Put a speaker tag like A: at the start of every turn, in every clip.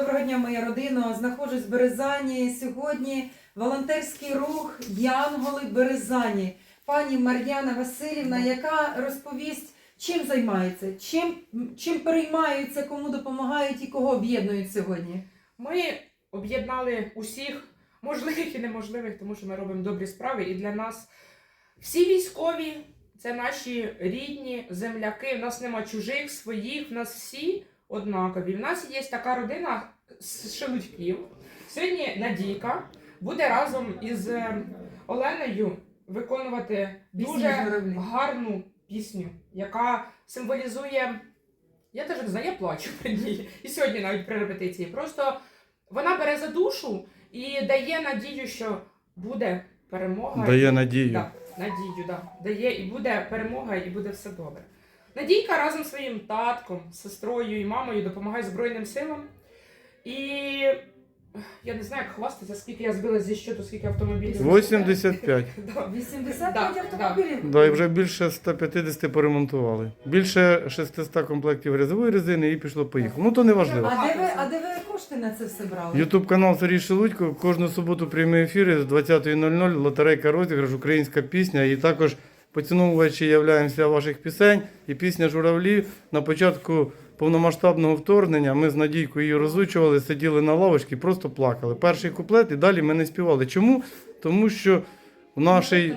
A: Доброго дня, моя родина. Знаходжусь в Березані. Сьогодні волонтерський рух Янголи Березані. Пані Мар'яна Васильівна, яка розповість, чим займається, чим, чим переймаються, кому допомагають і кого об'єднують сьогодні.
B: Ми об'єднали усіх можливих і неможливих, тому що ми робимо добрі справи. І для нас всі військові це наші рідні земляки. У нас нема чужих, своїх, в нас всі однакові. В нас є така родина з шелудьків. Сьогодні Надійка буде разом із е, Оленою виконувати дуже гарну пісню, яка символізує. Я теж не знаю, я плачу при ній. І сьогодні навіть при репетиції. Просто вона бере за душу і дає надію, що буде перемога.
C: Дає надію.
B: Да, надію, да. Дає і буде перемога, і буде все добре. Надійка разом зі своїм татком, сестрою і мамою допомагає Збройним силам. І я не знаю, як хвастатися, скільки я збила зі щоту, скільки автомобілів.
C: 85.
B: Да.
A: 85
B: Да,
A: автомобілів.
C: Да, і вже більше 150 поремонтували. Більше 600 комплектів рязової резини і пішло поїхало. Ну то не важливо.
A: А де ви, а де ви кошти на це все брали?
C: Ютуб канал Сергій Шелудько. Кожну суботу прямі ефіри з 20.00 лотерейка розіграш, українська пісня. І також поціновувачі являємося ваших пісень. І пісня Журавлі на початку повномасштабного вторгнення ми з Надійкою її розучували, сиділи на лавочці, просто плакали. Перший куплет і далі ми не співали. Чому? Тому що в нашій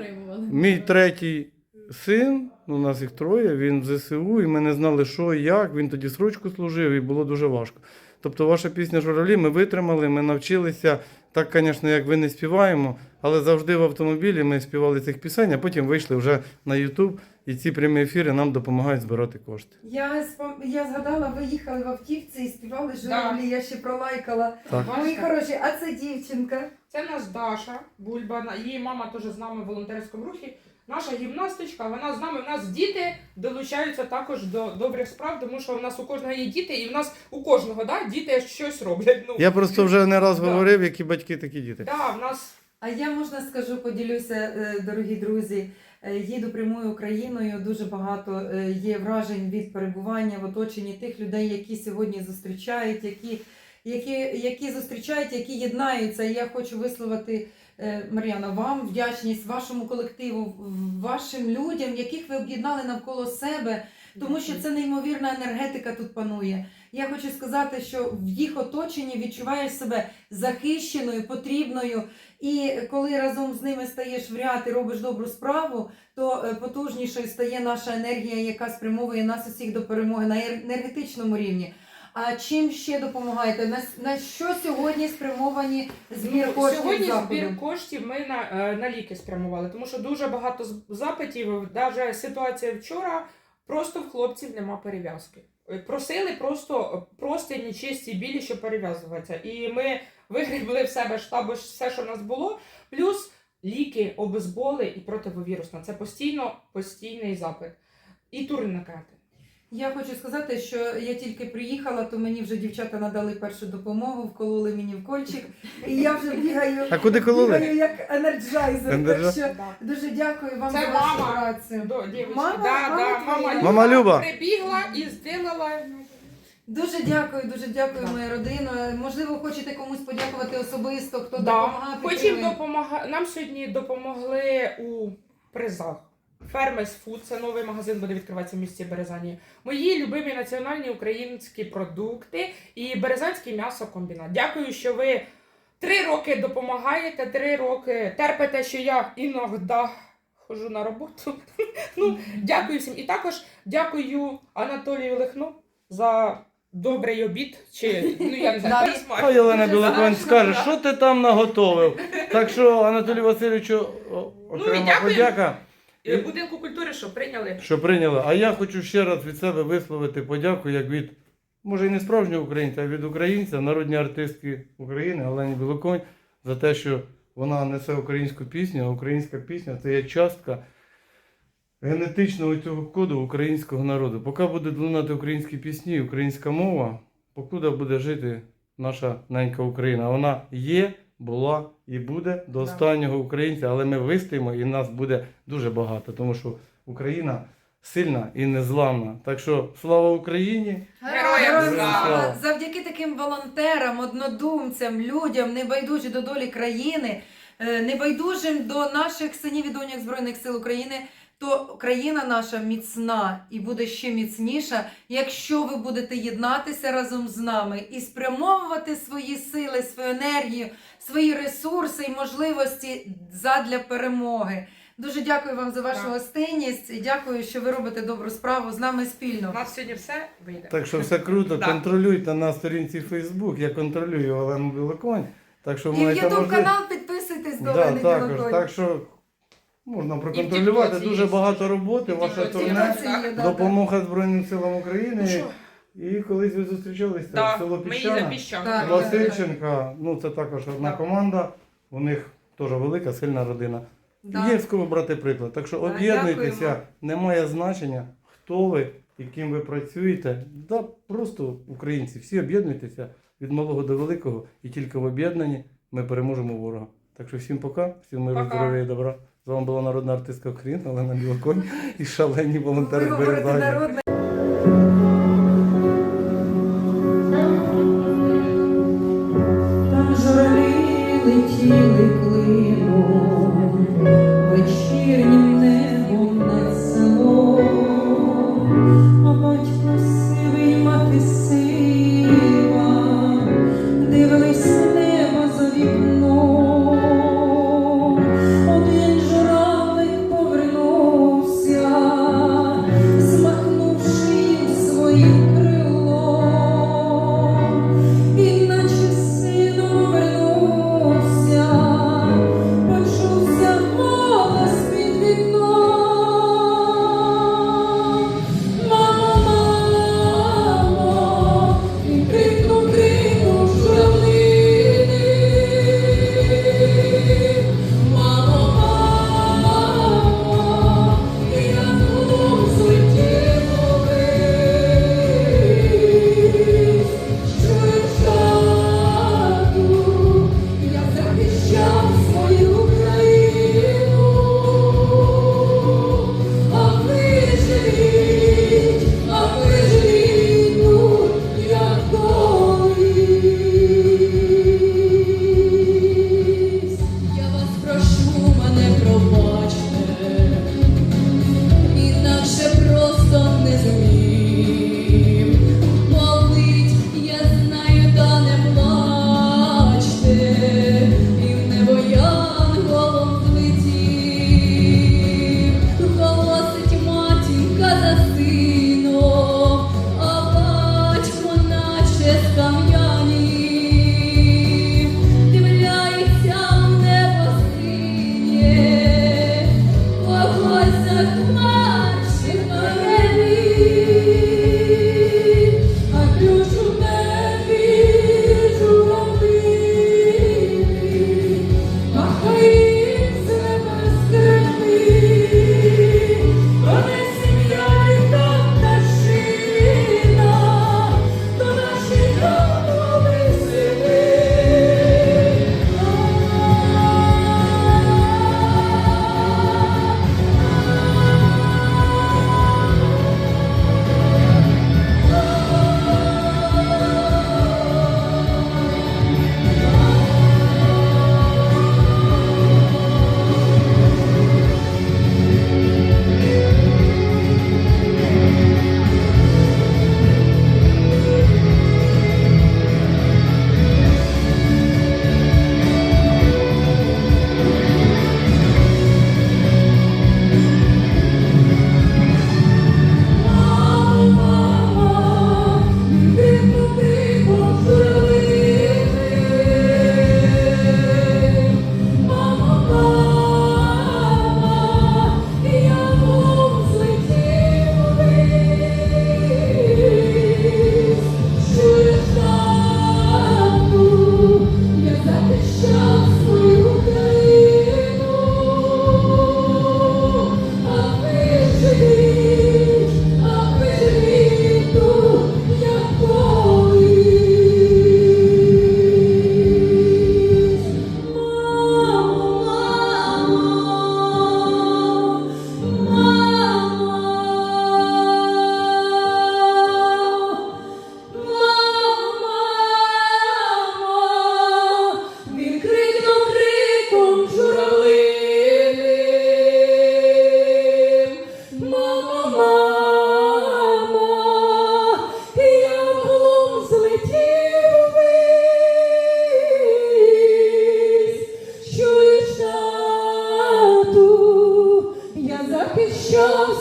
C: Мій третій син, ну, у нас їх троє, він в ЗСУ, і ми не знали, що і як. Він тоді срочку служив, і було дуже важко. Тобто, ваша пісня Журавлі ми витримали, ми навчилися. Так, звісно, як ви не співаємо, але завжди в автомобілі ми співали цих пісень, а потім вийшли вже на Ютуб, і ці прямі ефіри нам допомагають збирати кошти.
A: Я, спом- я згадала, ви їхали в автівці і співали журавлі, я ще пролайкала.
C: Так.
A: Мої хороші, а це дівчинка.
B: Це в нас Даша Бульба, на- її мама теж з нами в волонтерському рухі. Наша гімнастичка, вона з нами. У нас діти долучаються також до добрих справ, тому що в нас у кожного є діти, і в нас у кожного да, діти щось роблять. Ну,
C: Я просто вже не раз
B: Да.
C: говорив, які батьки, такі діти.
B: да, в нас
A: А я можна скажу, поділюся, е, дорогі друзі. Е, Їду прямою Україною. Дуже багато е, є вражень від перебування в оточенні тих людей, які сьогодні зустрічають, які, які, які зустрічають, які єднаються. І я хочу висловити е, Мар'яна, вам вдячність вашому колективу, вашим людям, яких ви об'єднали навколо себе. Тому що це неймовірна енергетика тут панує. Я хочу сказати, що в їх оточенні відчуваєш себе захищеною, потрібною. І коли разом з ними стаєш в ряд і робиш добру справу, то е, потужнішою стає наша енергія, яка спрямовує нас усіх до перемоги на енергетичному рівні. А чим ще допомагаєте? На, на що сьогодні спрямовані збір
B: Ну,
A: коштів
B: Сьогодні
A: заходу?
B: збір коштів ми на, е, на ліки спрямували, тому що дуже багато запитів, навіть ситуація вчора, просто в хлопців нема перев'язки. Е, Просили просто простині чисті білі, щоб перев'язуватися. І ми вигрібли в себе штабу все, що в нас було, плюс ліки, обезболи і противовірусна. Це постійно постійний запит. І турникети.
A: Я хочу сказати, що я тільки приїхала, то мені вже дівчата надали першу допомогу, вкололи мені в кольчик, і я вже бігаю.
C: А куди кололи?
A: Бігаю як енерджайзер.
C: Енерджа-
A: Так що дуже дякую вам
B: Це
A: за вашу
B: мама.
A: працю.
B: До.
A: Мама?
B: да,
A: Мама
B: да, мама,
A: твоя?
B: Люба
C: Мама Люба.
B: прибігла і зробила.
A: Дуже дякую, дуже дякую, моя родина. Можливо, хочете комусь подякувати особисто, хто
B: Да.
A: допомагає.
B: Потім
A: підтримує?
B: допомага... нам сьогодні допомогли у призах. Фермес Фуд, це новий магазин, буде відкриватися в місті Березані. Мої любимі національні українські продукти і Березанський м'ясокомбінат. Дякую, що ви три роки допомагаєте, три роки терпите, що я іноді хожу на роботу. ну, дякую всім. І також дякую Анатолію Лихну за добрий обід. Чи ну я не знаю,
A: Да.
B: пересмак.
C: Хай Білоконь скаже, що ти там наготовив. Так що Анатолію Васильовичу окрема
B: Ну, дякую.
C: подяка.
B: Е, Будинку культури, що прийняли.
C: що прийняли. А я хочу ще раз від себе висловити подяку, як від, може і не справжнього українця, а від українця, народній артистки України Олені Білоконь, за те, що вона несе українську пісню, а українська пісня це є частка генетичного цього коду українського народу. Поки будуть лунати українські пісні, українська мова, покуда буде жити наша ненька Україна. Вона є, була і буде до останнього українця, але ми вистоїмо і нас буде дуже багато, тому що Україна сильна і незламна. Так що слава Україні!
B: Героям слава!
A: Завдяки таким волонтерам, однодумцям, людям, небайдужі до долі країни, е, небайдужим до наших синів і доньок Збройних сил України, то країна наша міцна і буде ще міцніша, якщо ви будете єднатися разом з нами і спрямовувати свої сили, свою енергію, свої ресурси і можливості задля перемоги. Дуже дякую вам за вашу гостинність і дякую, що ви робите добру справу з нами спільно.
B: У нас сьогодні все вийде.
C: Так що все круто.
B: Да.
C: Контролюйте на сторінці Facebook. Я контролюю Олену Білоконь. Так що
A: І в
C: маєте можливість.
A: канал підписуйтесь до
C: Да,
A: Олени
C: також.
A: Білоконь.
C: Так що можна проконтролювати. Дуже багато роботи.
B: І в
C: Ваше
B: Тіктоці
C: турне.
A: да,
C: Допомога Збройним силам
B: Ну
C: України. І колись ви зустрічалися
B: Да,
C: в село Піщана. Васильченка, ну це також одна
B: Так.
C: команда. У них теж велика, сильна родина.
A: Да.
C: Є з кого брати приклад. Так що
A: Да,
C: об'єднуйтеся, немає значення, хто ви і ким ви працюєте. Да, просто українці, всі об'єднуйтеся від малого до великого, і тільки в об'єднанні ми переможемо ворога. Так що всім пока, всім миру,
B: Пока.
C: здоров'я і добра. З вами була народна артистка України Олена Білоконь і шалені волонтери
A: Ви говорите.
D: show.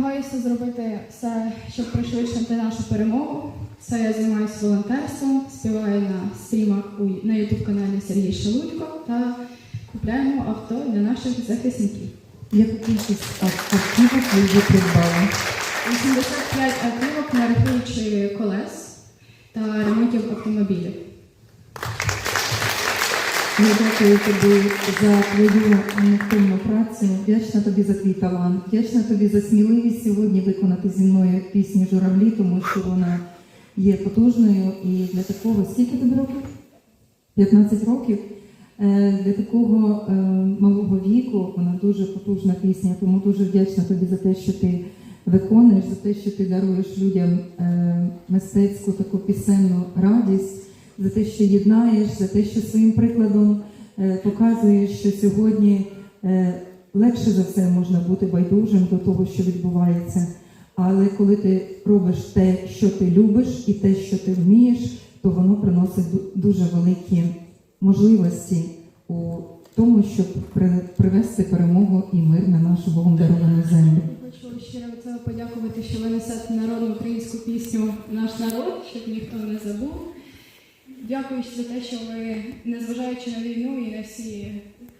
D: Намагаюся зробити все, щоб пришвидшити нашу перемогу. Це я займаюся волонтерством, співаю на стрімах у- на ютуб каналі Сергій Шелудько та купляємо авто для наших захисників.
A: Яку кількість ав- автівок ви вже придбали?
D: 85 автівок, не рахуючи колес та ремонтів автомобілів.
A: Я дякую тобі за твою невтомну працю. Вдячна тобі за твій талант. Вдячна тобі за сміливість сьогодні виконати зі мною пісню журавлі, тому що вона є потужною і для такого скільки тобі років? 15 років. Е, Для такого е, малого віку вона дуже потужна пісня, тому дуже вдячна тобі за те, що ти виконуєш, за те, що ти даруєш людям е, мистецьку таку пісенну радість, за те, що єднаєш, за те, що своїм прикладом е, показуєш, що сьогодні е, легше за все можна бути байдужим до того, що відбувається. Але коли ти робиш те, що ти любиш, і те, що ти вмієш, то воно приносить дуже великі можливості у тому, щоб привести перемогу і мир на нашу Богом даровану землю.
D: Хочу щиро подякувати, що ви несете народну українську пісню Наш народ, щоб ніхто не забув. Дякую за те, що ви, незважаючи на війну і на всі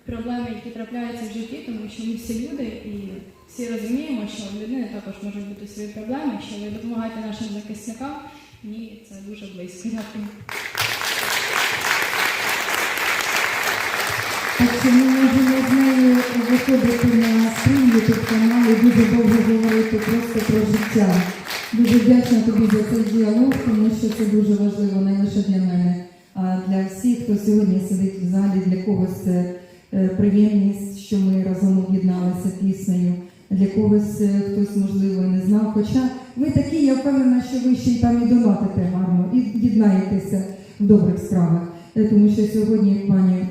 D: проблеми, які трапляються в житті, тому що ми всі люди і всі розуміємо, що в людини також можуть бути свої проблеми, що ви допомагаєте нашим захисникам. Мені це дуже близько. Дякую.
A: Так що ми можемо з нею виходити на свій канал і дуже довго говорити просто про життя. Дуже вдячна тобі за цей діалог, тому що це дуже важливо не лише для мене, а для всіх, хто сьогодні сидить в залі, для когось це е, приємність, що ми разом об'єдналися піснею. Для когось е, хтось можливо не знав. Хоча ви такі, я впевнена, що ви ще й там і донатите гарно, і єднаєтеся в добрих справах. Е, Тому що сьогодні пані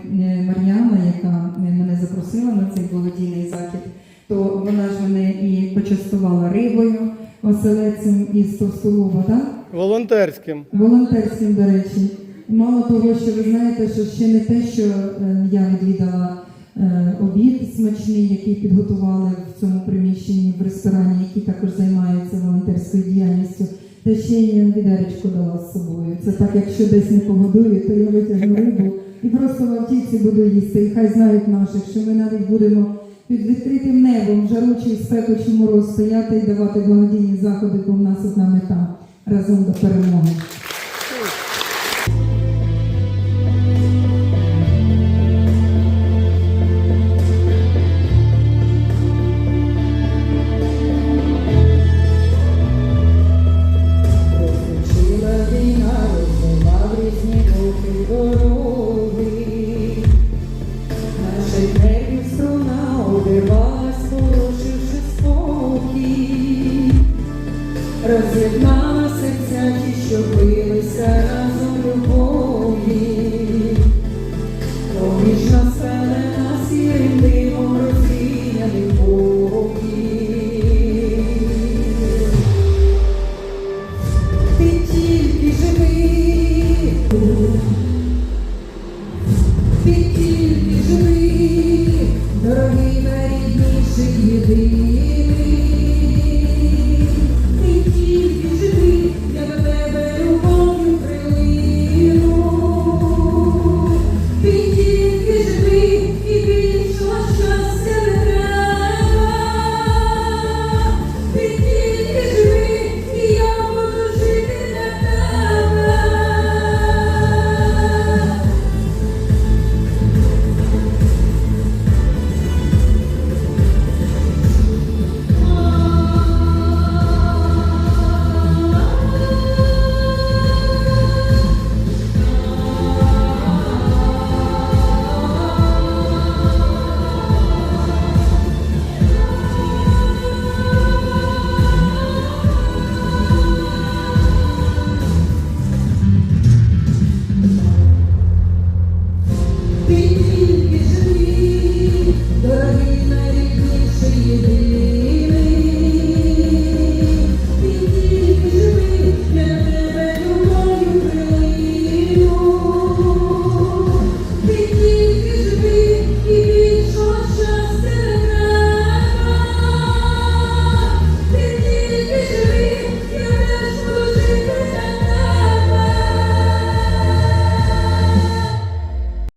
A: Мар'яна, яка мене запросила на цей благодійний захід, то вона ж мене і почастувала рибою, оселецем із Товстолова, так?
C: Волонтерським.
A: волонтерським, до речі. Мало того, що ви знаєте, що ще не те, що е, я відвідала е, обід смачний, який підготували в цьому приміщенні в ресторані, який також займається волонтерською діяльністю. Та ще й відеречко дала з собою. Це так, якщо десь не погодую, то я витягну рибу і просто в автівці буду їсти. І хай знають наших, що ми навіть будемо під відкритим небом, жаручий спеку чи мороз стояти і давати благодійні заходи, бо в нас одна мета разом до перемоги. You.